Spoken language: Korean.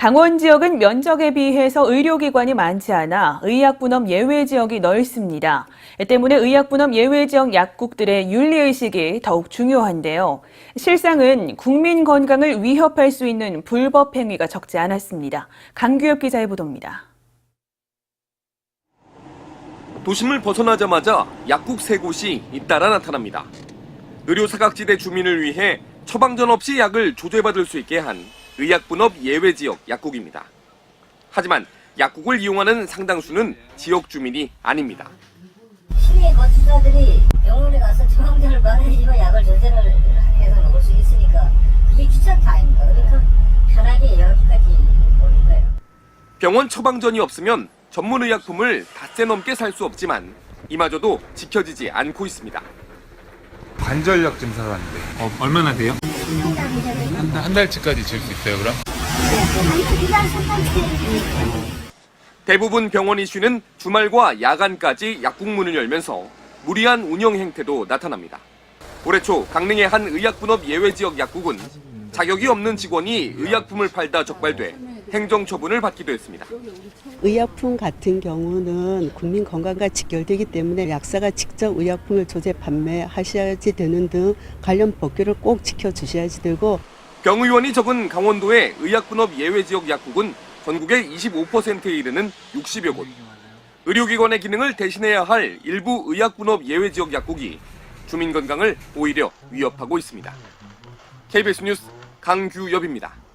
강원 지역은 면적에 비해서 의료기관이 많지 않아 의약분업 예외 지역이 넓습니다. 이 때문에 의약분업 예외 지역 약국들의 윤리의식이 더욱 중요한데요. 실상은 국민 건강을 위협할 수 있는 불법 행위가 적지 않았습니다. 강규엽 기자의 보도입니다. 도심을 벗어나자마자 약국 세 곳이 잇따라 나타납니다. 의료 사각지대 주민을 위해 처방전 없이 약을 조제받을 수 있게 한 의약분업 예외 지역 약국입니다. 하지만 약국을 이용하는 상당수는 지역 주민이 아닙니다. 시내 거주자들이 병원에 가서 처방전을 받으시면 약을 조제를 해서 먹을 수 있으니까 그게 귀찮다 아닙니까? 그러니까 편하게 여기까지 오는 거예요. 병원 처방전이 없으면 전문 의약품을 닷새 넘게 살 수 없지만 이마저도 지켜지지 않고 있습니다. 관절약 좀 사러 왔는데 어, 얼마나 돼요? 한, 달- 한 달치까지 질 수 있어요 그럼? 대부분 병원이 쉬는 주말과 야간까지 약국 문을 열면서 무리한 운영 행태도 나타납니다. 올해 초 강릉의 한 의약분업 예외 지역 약국은 자격이 없는 직원이 의약품을 팔다 적발돼 행정 처분을 받기도 했습니다. 의약품 같은 경우는 국민 건강과 직결되기 때문에 약사가 직접 의약품을 조제 판매하셔야지 되는 등 관련 법규를 꼭 지켜주셔야지 되고 병 의원이 적은 강원도의 의약분업 예외 지역 약국은 전국의 25%에 이르는 60여 곳. 의료기관의 기능을 대신해야 할 일부 의약분업 예외 지역 약국이 주민 건강을 오히려 위협하고 있습니다. KBS 뉴스 강규엽입니다.